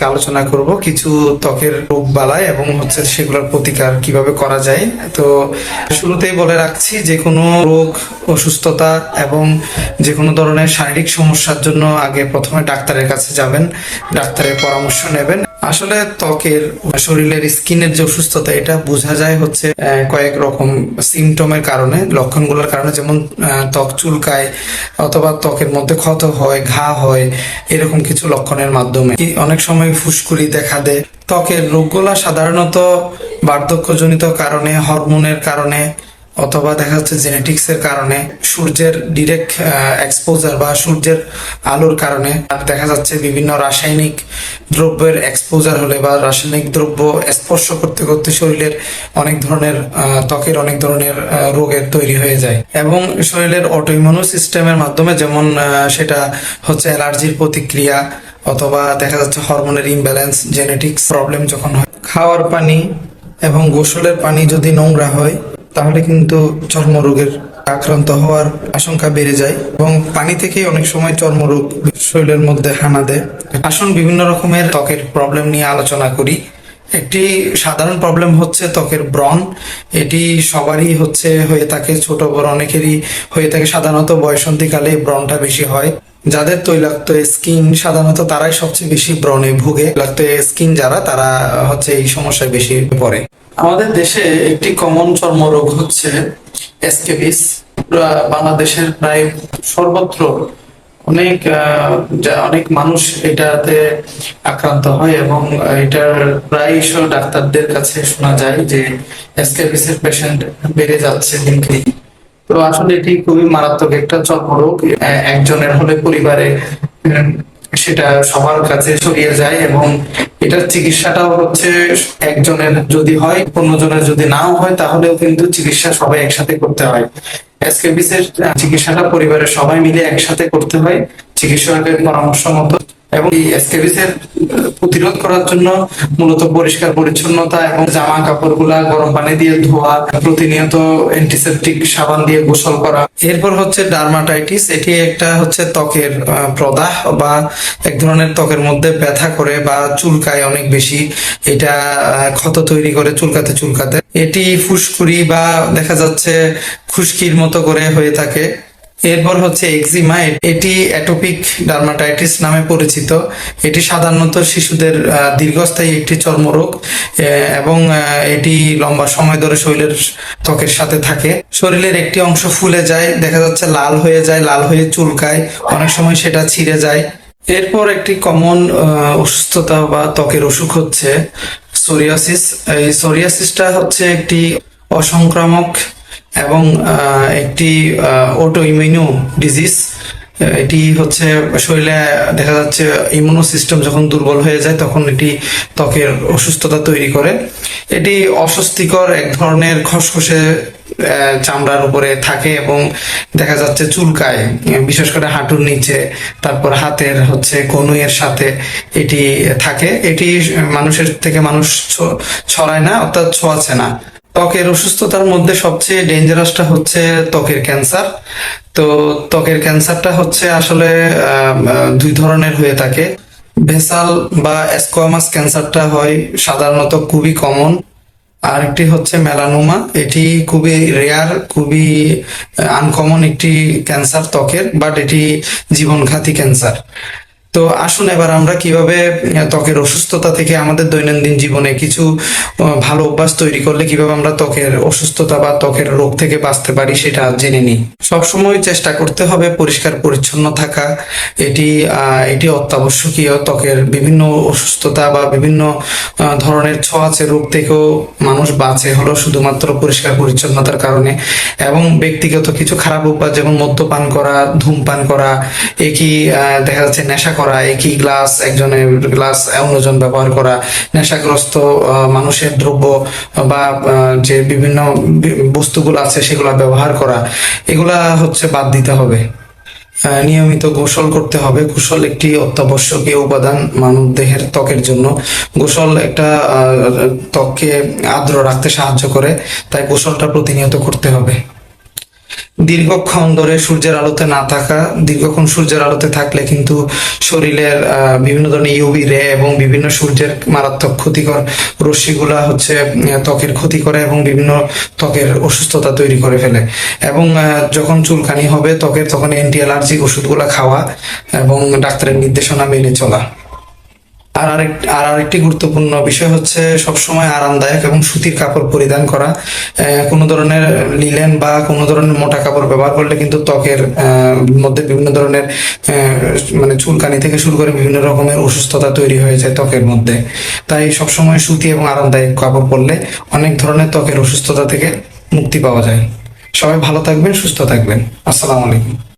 আজকে আলোচনা করব কিছু ত্বকের রোগ বালায় এবং হচ্ছে সেগুলোর প্রতিকার কীভাবে করা যায়। তো শুরুতেই বলে রাখছি, যে কোনো রোগ, অসুস্থতা এবং যে কোনো ধরনের শারীরিক সমস্যার জন্য আগে প্রথমে ডাক্তারের কাছে যাবেন। ডাক্তারের পরামর্শ নেবেন। আসলে ত্বকের শরীরের স্কিনের যে অসুস্থতা, এটা বোঝা যায় হচ্ছে কয়েক রকম সিমটমের কারণে, লক্ষণগুলোর কারণে, যেমন ত্বক চুলকায় অথবা ত্বকের মধ্যে ক্ষত হয়, ঘা হয়, এরকম কিছু লক্ষণের মাধ্যমে। অনেক সময় ফুসকুড়ি দেখা দেয়। ত্বকের রোগগুলা সাধারণত বার্ধক্যজনিত কারণে, হরমোনের কারণে অথবা দেখা যাচ্ছে জেনেটিক্স এর কারণে সূর্যের ডিরেক্ট এক্সপোজার বা সূর্যের আলোর কারণে। দেখা যাচ্ছে বিভিন্ন রাসায়নিক দ্রব্যের এক্সপোজার হলে বা রাসায়নিক দ্রব্য স্পর্শ করতে করতে শরীরের অনেক ধরনের ত্বকের অনেক ধরনের রোগের তৈরি হয়ে যায়। এবং শরীরের অটোইমিউনো সিস্টেমের মাধ্যমে যেমন সেটা হচ্ছে অ্যালার্জির প্রতিক্রিয়া অথবা দেখা যাচ্ছে হরমোনের ইমব্যালেন্স জেনেটিক্স প্রবলেম যখন হয়। খাওয়ার পানি এবং গোসলের পানি যদি নোংরা হয় তাহলে কিন্তু চর্মরোগের আক্রান্ত হওয়ার আশঙ্কা বেড়ে যায় এবং পানি থেকেই অনেক সময় চর্মরোগ শরীরের মধ্যে হানা দেয়। আসুন বিভিন্ন রকমের ত্বকের প্রবলেম নিয়ে আলোচনা করি। একটি সাধারণ প্রবলেম হচ্ছে ত্বকের ব্রণ। এটি সবারই হচ্ছে, হয়ে থাকে ছোট বড় অনেকেরই হয়ে থাকে। সাধারণত বয়সন্ধিকালে ব্রণটা বেশি হয়। যাদের তৈলাক্ত স্কিন, সাধারণত তারাই সবচেয়ে বেশি ব্রণে ভুগে। তৈলাক্ত স্কিন যারা, তারা হচ্ছে এই সমস্যায় বেশি পড়ে। আমাদের দেশে একটি কমন চর্মরোগ হচ্ছে এসকেবিস বাংলাদেশের প্রায় সর্বত্র অনেক অনেক মানুষ এটাতে আক্রান্ত হয় এবং এটার প্রায়শ ডাক্তারদের কাছে শোনা যায় যে এসকেবিস এর পেশেন্ট বেড়ে যাচ্ছে দিনকে তো আসলে এটি খুবই মারাত্মক একটা চর্মরোগ। একজনের হলে পরিবারে সেটা সবার কাছে ছড়িয়ে যায় এবং এটার চিকিৎসাটাও হচ্ছে একজনের যদি হয়, অন্যজনের জনের যদি নাও হয়, তাহলেও কিন্তু চিকিৎসা সবাই একসাথে করতে হয়। এসকেবিস এর চিকিৎসাটা পরিবারের সবাই মিলে একসাথে করতে হয়। চিকিৎসকের পরামর্শ মতো। এবং এই এসকেবিস এর প্রতিরোধ করার জন্য মূলত পরিষ্কার পরিচ্ছন্নতা এবং জামা কাপড়গুলা গরম পানি দিয়ে ধোয়া, প্রতিনিয়ত অ্যান্টিসেপটিক সাবান দিয়ে গোসল করা। এরপর হচ্ছে ডার্মাটাইটিস এটি একটা হচ্ছে ত্বকের প্রদাহ বা এক ধরনের ত্বকের মধ্যে ব্যথা করে বা চুলকায় অনেক বেশি। এটা ক্ষত তৈরি করে চুলকাতে চুলকাতে। এটি ফুসকুড়ি বা দেখা যাচ্ছে খুশকির মতো করে হয়ে থাকে। এরপর হচ্ছে এক্সিমা, এটি অ্যাটোপিক ডার্মাটাইটিস নামে পরিচিত। এটি সাধারণত শিশুদের দীর্ঘস্থায়ী একটি চর্মরোগ এবং এটি লম্বা সময় ধরে শরীরের ত্বকের সাথে থাকে। শরীরের একটি অংশ ফুলে যায়, দেখা যাচ্ছে লাল হয়ে যায়, লাল হয়ে চুলকায়, অনেক সময় সেটা ছিঁড়ে যায়। এরপর একটি কমন অসুস্থতা বা ত্বকের অসুখ হচ্ছে সোরিয়াসিস। এই সোরিয়াসিসটা হচ্ছে একটি অসংক্রামক এবং একটি অটো ইমিউনো ডিজিজ এটি হচ্ছে শরীরে দেখা যাচ্ছে ইমিউনো সিস্টেম যখন দুর্বল হয়ে যায় তখন এটি ত্বকের অসুস্থতা তৈরি করে। এটি অস্বস্তিকর এক ধরনের খসখসে চামড়ার উপরে থাকে এবং দেখা যাচ্ছে চুলকায়, বিশেষ করে হাঁটুর নিচে, তারপর হাতের হচ্ছে কনুইয়ের সাথে এটি থাকে। এটি মানুষের থেকে মানুষ ছড়ায় না, অর্থাৎ ছোঁয়াছে না। ত্বকের অসুস্থতার মধ্যে সবচেয়ে ডেঞ্জারাসটা হচ্ছে ত্বকের ক্যান্সার তো ত্বকের ক্যান্সারটা হচ্ছে আসলে দুই ধরনের হয়ে থাকে। ভেসাল বা স্কোয়ামাস ক্যান্সারটা হয় সাধারণত খুবই কমন আরেকটি হচ্ছে মেলানোমা এটি খুবই রেয়ার খুবই আনকমন একটি ক্যান্সার ত্বকের বাট এটি জীবনঘাতী ক্যান্সার তো আসুন এবার আমরা কীভাবে ত্বকের অসুস্থতা থেকে আমাদের দৈনন্দিন জীবনে কিছু ভালো অভ্যাস তৈরি করলে কীভাবে আমরা ত্বকের অসুস্থতা বা ত্বকের রোগ থেকে বাঁচতে পারি সেটা জেনে নিই। সবসময় চেষ্টা করতে হবে পরিষ্কার পরিচ্ছন্ন থাকা। এটি এটি অত্যাবশ্যকীয়। ত্বকের বিভিন্ন অসুস্থতা বা বিভিন্ন ধরনের ছোঁয়াচে রোগ থেকেও মানুষ বাঁচে হলো শুধুমাত্র পরিষ্কার পরিচ্ছন্নতার কারণে। এবং ব্যক্তিগত কিছু খারাপ অভ্যাস, যেমন মদ্যপান করা, ধূমপান করা একই দেখা যাচ্ছে নেশা করা, একই গ্লাস একজনের গ্লাস অন্যজন ব্যবহার করা, নেশাগ্রস্ত মানুষের দ্রব্য বা যে বিভিন্ন বস্তুগুলো আছে সেগুলা ব্যবহার করা, এগুলা হচ্ছে বাদ দিতে হবে। নিয়মিত গোসল করতে হবে। গোসল একটি অত্যাবশ্যকীয় উপাদান মানব দেহের ত্বকের জন্য। গোসল একটা ত্বককে আর্দ্র রাখতে সাহায্য করে, তাই গোসলটা প্রতিনিয়ত করতে হবে। দীর্ঘক্ষণ ধরে সূর্যের আলোতে না থাকা, দীর্ঘক্ষণ সূর্যের আলোতে থাকলে কিন্তু শরীরের বিভিন্ন ধরনের ইউভি রে এবং বিভিন্ন সূর্যের মারাত্মক ক্ষতিকর রশ্মিগুলা হচ্ছে ত্বকের ক্ষতি করে এবং বিভিন্ন ত্বকের অসুস্থতা তৈরি করে ফেলে। এবং যখন চুলকানি হবে, ত্বকের তখন অ্যান্টি অ্যালার্জিক ওষুধগুলা খাওয়া এবং ডাক্তারের নির্দেশনা মেনে চলা। আর আরেক আর আরেকটি গুরুত্বপূর্ণ বিষয় হচ্ছে সবসময় আরামদায়ক এবং সুতির কাপড় পরিধান করা। কোনো ধরনের লিলেন বা কোনো ধরনের মোটা কাপড় ব্যবহার করলে কিন্তু ত্বকের মধ্যে বিভিন্ন ধরনের মানে চুলকানি থেকে শুরু করে বিভিন্ন রকমের অসুস্থতা তৈরি হয়ে যায় ত্বকের মধ্যে। তাই সবসময় সুতি এবং আরামদায়ক কাপড় পরলে অনেক ধরনের ত্বকের অসুস্থতা থেকে মুক্তি পাওয়া যায়। সবাই ভালো থাকবেন, সুস্থ থাকবেন। আসসালামু আলাইকুম।